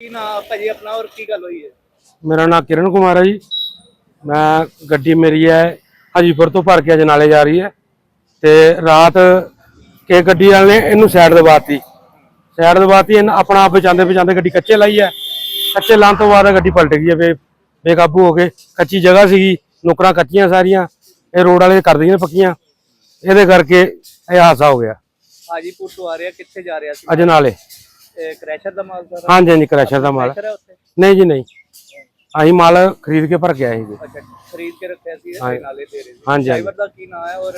ਕੀ ਨਾ ਭਾਜੀ ਆਪਣਾ ਔਰ ਕੀ ਗੱਲ ਹੋਈ ਹੈ? ਮੇਰਾ ਨਾਮ ਕਿਰਨ ਕੁਮਾਰ ਹੈ ਜੀ। ਮੈਂ ਗੱਡੀ ਮੇਰੀ ਹੈ ਹਾਜੀਪੁਰ ਤੋਂ ਭਰ ਕੇ ਅਜਨਾਲੇ ਜਾ ਰਹੀ ਹੈ ਤੇ ਰਾਤ ਕੇ ਗੱਡੀ ਵਾਲੇ ਨੇ ਇਹਨੂੰ ਸਾਈਡ ਦਬਾਤੀ ਸਾਈਡ ਦਬਾਤੀ ਇਹਨ ਆਪਣਾ ਆਪ ਬਚਾਉਂਦੇ ਬਚਾਉਂਦੇ ਗੱਡੀ ਕੱਚੇ ਲਾਈ ਹੈ। ਕੱਚੇ ਲਾਉਣ ਤੋਂ ਬਾਅਦ ਗੱਡੀ ਪਲਟ ਗਈ ਹੈ ਬੇ ਬੇਕਾਬੂ ਹੋ ਕੇ। ਕੱਚੀ ਜਗ੍ਹਾ ਸੀਗੀ ਨੁਕਰਾਂ ਕੱਚੀਆਂ ਸਾਰੀਆਂ ਇਹ ਰੋਡ ਵਾਲੇ ਕਰ ਦਈਆਂ ਨੇ ਪੱਕੀਆਂ। ਇਹਦੇ ਕਰਕੇ ਇਹ ਹਾਦਸਾ ਹੋ ਗਿਆ। ਹਾਜੀਪੁਰ ਤੋਂ ਆ ਰਿਹਾ ਕਿੱਥੇ ਜਾ ਰਿਹਾ ਸੀ? ਅਜਨਾਲੇ ਕ੍ਰੈਸ਼ਰ ਦਾ ਮਾਲ ਸਾਰਾ? ਹਾਂਜੀ ਹਾਂਜੀ ਕ੍ਰੈਸ਼ਰ ਦਾ ਮਾਲ। ਕ੍ਰੈਸ਼ਰ ਹੈ ਉੱਥੇ? ਨਹੀਂ ਜੀ ਨਹੀਂ। ਅਸੀਂ ਮਾਲ ਖਰੀਦ ਕੇ ਭਰ ਕੇ ਆਏ ਜੀ। ਅੱਛਾ ਖਰੀਦ ਕੇ ਰੱਖਿਆ ਸੀ ਇਹ ਹਾਂਜੀ। ਨਾਲੇ ਦੇ। ਰਹੇ ਸੀ ਹਾਂਜੀ, ਹਾਂਜੀ। ਡਰਾਈਵਰ ਦਾ ਕੀ ਨਾਮ ਹੈ ਔਰ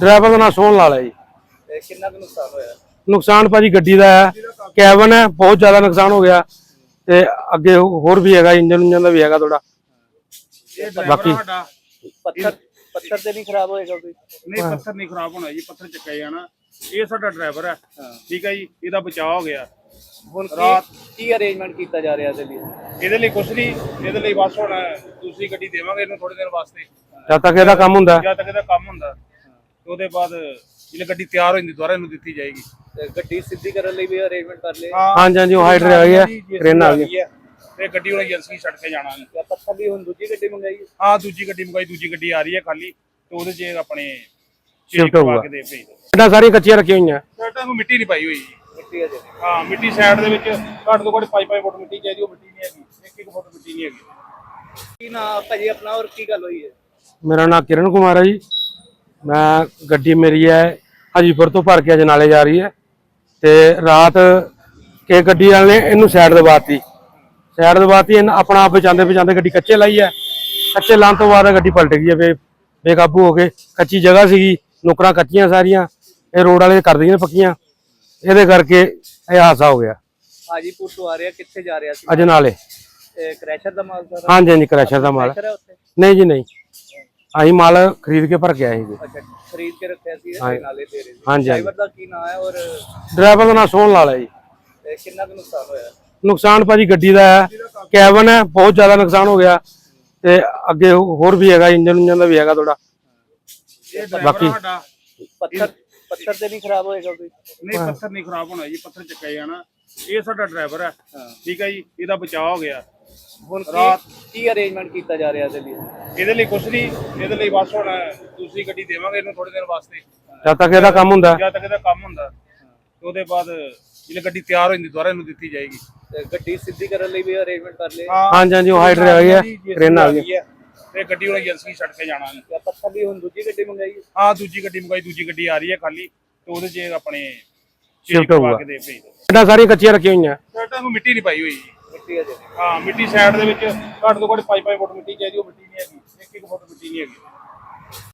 ਡਰਾਈਵਰ ਦਾ ਨਾਮ ਸੋਹਣ ਲਾਲ ਹੈ ਜੀ। ਇਹ ਕਿੰਨਾ ਕੁ ਨੁਕਸਾਨ ਹੋਇਆ? ਨੁਕਸਾਨ ਭਾਜੀ ਗੱਡੀ ਦਾ ਹੈ ਕੈਬਨ ਹੈ ਬਹੁਤ ਜ਼ਿਆਦਾ ਨੁਕਸਾਨ ਹੋ ਗਿਆ। ਤੇ ਅੱਗੇ ਹੋਰ ਵੀ ਹੈਗਾ ਇੰਜਨ ਇੰਜਨ ਦਾ ਵੀ ਹੈਗਾ ਥੋੜਾ ਬਾਕੀ ਪੱਥਰ ਪੱਥਰ ਤੇ ਨਹੀਂ ਖਰਾਬ ਹੋਏਗਾ ਕੋਈ? ਨਹੀਂ ਪੱਥਰ ਨਹੀਂ ਖਰਾਬ ਹੋਣਾ ਜੀ ਪੱਥਰ ਚੱਕਿਆ ਜਾਣਾ। ਇਹ ਸਾਡਾ ਡਰਾਈਵਰ ਹੈ। ਠੀਕ ਹੈ ਜੀ ਇਹਦਾ ਬਚਾਅ ਹੋ ਗਿਆ। ਹੁਣ ਰਾਤ- ਕੀ ਅਰੇਂਜਮੈਂਟ ਕੀਤਾ ਜਾ ਰਿਹਾ ਇਹਦੇ ਲਈ? ਇਹਦੇ ਲਈ ਕੁਛ ਨਹੀਂ। ਇਹਦੇ ਲਈ ਬਸ ਹੁਣ ਦੂਸਰੀ ਗੱਡੀ ਦੇਵਾਂਗੇ ਇਹਨੂੰ ਥੋੜੇ ਦਿਨ ਵਾਸਤੇ। ਜਦ ਤੱਕ ਇਹਦਾ ਕੰਮ ਹੁੰਦਾ। ਜਦ ਤੱਕ ਇਹਦਾ ਕੰਮ ਹੁੰਦਾ। ਤੇ ਉਹਦੇ ਬਾਅਦ ਜਿਹੜੀ ਗੱਡੀ ਤਿਆਰ ਹੋ ਜਾਂਦੀ ਦੁਬਾਰਾ ਇਹਨੂੰ ਦਿੱਤੀ ਜਾਏਗੀ। ਗੱਡੀ ਸਿੱਧੀ ਕਰਨ ਲਈ ਵੀ ਅਰੇਂਜਮੈਂਟ ਕਰ ਲਏ ਹਾਂਜੀ ਹਾਂਜੀ ਉਹ ਹਾਈਡਰ ਆ ਗਿਆ ਟ੍ਰੇਨ ਆ ਗਈ ਹੈ। ਤੇ ਗੱਡੀ ਹੁਣ ਏਜੰਸੀ ਛੱਡ ਕੇ ਜਾਣਾ ਹੈ ਜਾਂ ਪੱਥਰ ਦੀ ਹੁਣ ਦੂਜੀ ਗੱਡੀ ਮੰਗਾਈ ਹੈ? ਹਾਂ ਦੂਜੀ ਗੱਡੀ ਮੰਗਾਈ ਦੂਜੀ ਗੱਡੀ ਆ ਰਹੀ ਹੈ ਖਾਲੀ। ਤੇ ਉਹਦੇ 'ਚ ਆਪਣੇ Shift ਪਾ ਹੋਊਗਾ। ਕੇ ਦੇ ਭੇਜ ਦਿਓ। ਸਾਰੀਆਂ ਕੱਚੀਆਂ ਰੱਖੀਆਂ ਹੋਈਆਂ? ਸਾਡਾ ਨੂੰ ਮਿੱਟੀ ਨਹੀਂ ਪਾਈ ਹੋਈ ਜੀ। ਮਿੱਟੀ ਅਜੇ ਹਾਂ ਮਿੱਟੀ ਸਾਈਡ ਦੇ ਵਿੱਚ ਘੱਟ ਤੋਂ ਘੱਟ 5-5 ਫੁੱਟ ਮਿੱਟੀ ਚਾਹੀਦੀ ਉਹ ਮਿੱਟੀ ਨਹੀਂ ਹੈਗੀ। 1-1 ਫੁੱਟ ਮਿੱਟੀ ਨਹੀਂ ਹੈਗੀ। ਕੀ ਨਾ ਭਾਜੀ ਆਪਣਾ ਔਰ ਕੀ ਗੱਲ ਹੋਈ ਹੈ? ਮੇਰਾ ਨਾਮ ਕਿਰਨ ਕੁਮਾਰ ਹੈ ਜੀ। ਮੈਂ ਗੱਡੀ ਮੇਰੀ ਹੈ ਹਾਜੀਪੁਰ ਤੋਂ ਭਰ ਕੇ ਅਜਨਾਲੇ ਜਾ ਰਹੀ ਹੈ। ਤੇ ਰਾਤ ਕੇ ਗੱਡੀ ਵਾਲੇ ਨੇ ਇਹਨੂੰ ਸਾਈਡ ਦਬਾਤੀ ਸਾਈਡ ਇਹਨ ਆਪਣਾ ਆਪ ਬਚਾਉਂਦੇ ਬਚਾਉਂਦੇ ਗੱਡੀ ਕੱਚੇ ਲਾਈ ਹੈ। ਕੱਚੇ ਲਾਉਣ ਤੋਂ ਬਾਅਦ ਗੱਡੀ ਪਲਟ ਗਈ ਹੈ ਬੇ ਬੇਕਾਬੂ ਹੋ ਕੇ। ਕੱਚੀ ਜਗ੍ਹਾ ਸੀਗੀ ਨੁਕਰਾਂ ਕੱਚੀਆਂ ਸਾਰੀਆਂ ਇਹ ਰੋਡ ਵਾਲੇ ਕਰ ਦਈਆਂ ਪੱਕੀਆਂ। ਇਹਦੇ ਕਰਕੇ ਇਹ ਹਾਦਸਾ ਹੋ ਗਿਆ। ਹਾਜੀਪੁਰ ਤੋਂ ਆ ਰਿਹਾ ਕਿੱਥੇ ਜਾ ਰਿਹਾ ਸੀ? ਅਜਨਾਲੇ ਇਹ ਕ੍ਰੈਸ਼ਰ ਦਾ ਮਾਲ ਸਾਰਾ? ਹਾਂਜੀ ਹਾਂਜੀ ਕ੍ਰੈਸ਼ਰ ਦਾ ਮਾਲ। ਨਹੀਂ ਜੀ ਨਹੀਂ। ਅਸੀਂ ਮਾਲ ਖਰੀਦ ਕੇ ਭਰ ਕੇ ਆਏ ਜੀ ਅੱਛਾ ਖਰੀਦ ਕੇ ਰੱਖਿਆ ਸੀ ਇਹ ਹਾਂਜੀ। ਨਾਲੇ ਦੇ ਰਹੇ ਹਾਂਜੀ। ਡਰਾਈਵਰ ਦਾ ਕੀ ਨਾਮ ਹੈ ਔਰ ਡਰਾਈਵਰ ਦਾ ਨਾਮ ਸੋਹਣ ਲਾਲ ਹੈ ਜੀ। ਇਹ ਕਿੰਨਾ ਕੁ ਨੁਕਸਾਨ ਹੋਇਆ? ਨੁਕਸਾਨ ਭਾਜੀ ਗੱਡੀ ਦਾ ਹੈ ਕੈਬਨ ਹੈ ਬਹੁਤ ਜ਼ਿਆਦਾ ਨੁਕਸਾਨ ਹੋ ਗਿਆ। ਤੇ ਅੱਗੇ ਹੋਰ ਵੀ ਹੈਗਾ ਇੰਜਨ ਇੰਜਨ ਦਾ ਵੀ ਹੈਗਾ ਥੋੜਾ ਬਾਕੀ- ਸਾਡਾ ਪੱਥਰ ਪੱਥਰ ਤੇ ਨਹੀਂ ਖਰਾਬ ਹੋਏਗਾ ਕੋਈ? ਨਹੀਂ ਪੱਥਰ ਨਹੀਂ ਖਰਾਬ ਹੋਣਾ ਜੀ ਪੱਥਰ ਚੱਕਿਆ ਜਾਣਾ। ਇਹ ਸਾਡਾ ਡਰਾਈਵਰ ਹੈ। ਠੀਕ ਹੈ ਜੀ ਇਹਦਾ ਬਚਾਅ ਹੋ ਗਿਆ। ਹੁਣ ਕੀ ਰਾਤ- ਕੀ ਅਰੇਂਜਮੈਂਟ ਕੀਤਾ ਜਾ ਰਿਹਾ ਇਹਦੇ ਲਈ? ਇਹਦੇ ਲਈ ਕੁਛ ਨਹੀਂ ਇਹਦੇ ਲਈ ਬਸ ਹੁਣ ਦੂਸਰੀ ਗੱਡੀ ਦੇਵਾਂਗੇ ਇਹਨੂੰ ਥੋੜੇ ਦਿਨ ਵਾਸਤੇ। ਜਦ ਤੱਕ ਇਹਦਾ ਕੰਮ ਹੁੰਦਾ। ਜਦ ਤੱਕ ਇਹਦਾ ਕੰਮ ਹੁੰਦਾ। ਉਹਦੇ ਬਾਅਦ ਜਿਹੜੀ ਗੱਡੀ ਤਿਆਰ ਹੋ ਜਾਂਦੀ ਦੁਬਾਰਾ ਇਹਨੂੰ ਦਿੱਤੀ ਜਾਏਗੀ। ਤੇ ਗੱਡੀ ਸਿੱਧੀ ਕਰਨ ਲਈ ਵੀ ਅਰੇਂਜਮੈਂਟ ਕਰ ਲਏ। ਹਾਂਜੀ ਹਾਂਜੀ ਉਹ ਹਾਈਡਰ ਆ ਗਿਆ ਟ੍ਰੇਨ ਆ ਗਈ ਹੈ। ਤੇ ਗੱਡੀ ਹੁਣ ਏਜੰਸੀ ਛੱਡ ਕੇ ਜਾਣਾ ਹੈ। ਜਾਂ ਪੱਥਰ ਦੀ ਹੁਣ ਦੂਜੀ ਗੱਡੀ ਮੰਗਾਈ ਹੈ? ਹਾਂ ਦੂਜੀ ਗੱਡੀ ਮੰਗਾਈ ਦੂਜੀ ਗੱਡੀ ਆ ਰਹੀ ਹੈ ਖਾਲੀ ਤੇ ਉਹਦੇ 'ਚ ਆਪਣੇ ਪਾ ਹੋਊਗਾ। ਕੇ ਦੇ ਭੇਜ ਦਿਓ। ਇਹਦਾ ਸਾਰੀਆਂ ਕੱਚੀਆਂ ਰੱਖੀਆਂ ਹੋਈਆਂ। ਸਾਡਾ ਨੂੰ ਮਿੱਟੀ ਨਹੀਂ ਪਾਈ ਹੋਈ ਮਿੱਟੀ ਅਜੇ ਹਾਂ ਮਿੱਟੀ ਸਾਈਡ ਦੇ ਵਿੱਚ ਘੱਟ ਤੋਂ ਘੱਟ 5-5 ਫੁੱਟ ਮਿੱਟੀ ਚਾਹੀਦੀ ਉਹ ਮਿੱਟੀ ਨਹੀਂ ਹੈਗੀ। 1-1 ਫੁੱਟ ਮਿੱਟੀ ਨਹੀਂ ਹੈਗੀ।